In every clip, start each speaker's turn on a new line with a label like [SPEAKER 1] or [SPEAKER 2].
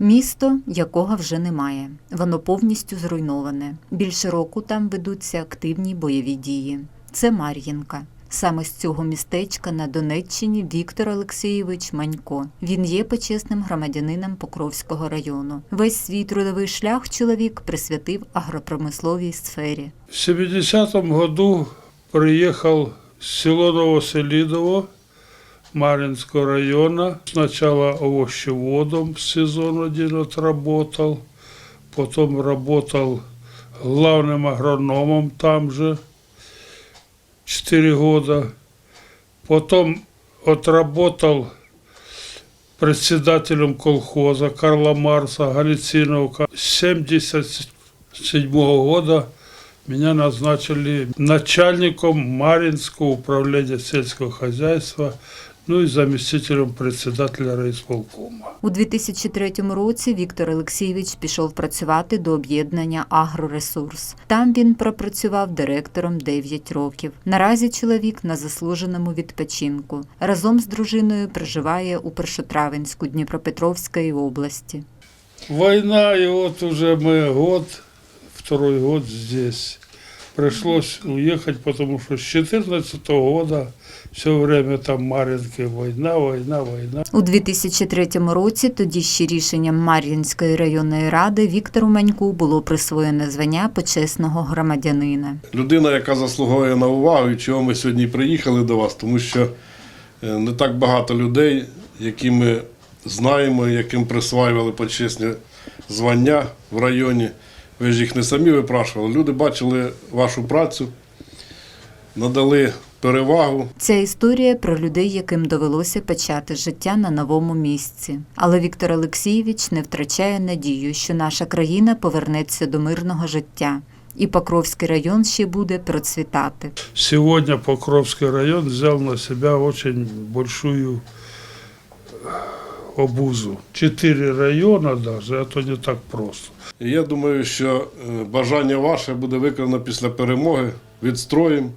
[SPEAKER 1] Місто, якого вже немає. Воно повністю зруйноване. Більше року там ведуться активні бойові дії. Це Мар'їнка. Саме з цього містечка на Донеччині Віктор Олексійович Манько. Він є почесним громадянином Покровського району. Весь свій трудовий шлях чоловік присвятив агропромисловій сфері.
[SPEAKER 2] В 70-м году приехал в село Новоселидово Маринского района. Сначала овощеводом сезон один отработал, потом работал главным агрономом там же 4 года. Потом отработал председателем колхоза Карла Марса Галициновка. С 77 года меня назначили начальником Маринского управления сельского хозяйства, ну и заместителем председателя райисполкома.
[SPEAKER 1] У 2003 році Віктор Олексійович пішов працювати до об'єднання Агроресурс. Там він пропрацював директором 9 років. Наразі чоловік на заслуженому відпочинку. Разом з дружиною проживає у Першотравенську Дніпропетровської області.
[SPEAKER 2] Война, и вот уже мы год, второй год здесь. Пришлось уехать, потому что с 14 года все время там Маринки война, война, война.
[SPEAKER 1] У 2003 році, тоді ще рішенням Мар'їнської районної ради, Віктору Маньку було присвоєне звання почесного громадянина.
[SPEAKER 3] людина, яка заслуговує на увагу, і чого ми сьогодні приїхали до вас, тому що е, не так багато людей, які ми знаємо, яким присваювали почесні звання в районі. Ви ж їх не самі випрашували. Люди бачили вашу працю, надали перевагу.
[SPEAKER 1] Ця історія про людей, яким довелося почати життя на новому місці. Але Віктор Олексійович не втрачає надію, що наша країна повернеться до мирного життя, і Покровський район ще буде процвітати.
[SPEAKER 2] Сегодня Покровский район взял на себя очень большую э, обузу. Четыре района даже, это не так просто.
[SPEAKER 3] І я думаю, що е, бажання ваше буде виконано після перемоги. Відстроїмо,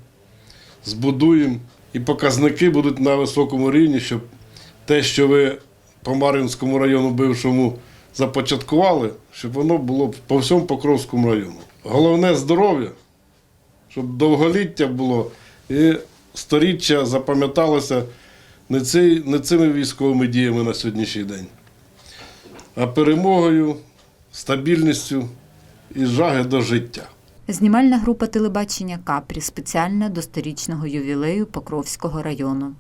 [SPEAKER 3] збудуємо, і показники будуть на високому рівні, щоб те, що ви по Мар'їнському району бившому започаткували, щоб воно було по всьому Покровському району. Головне здоров'я, щоб довголіття було і сторіччя запам'яталося не, цей, не цими військовими діями на сьогоднішній день, а перемогою, стабільністю і жаги до життя.
[SPEAKER 1] Знімальна група телебачення Капрі спеціальна до сторічного ювілею Покровського району.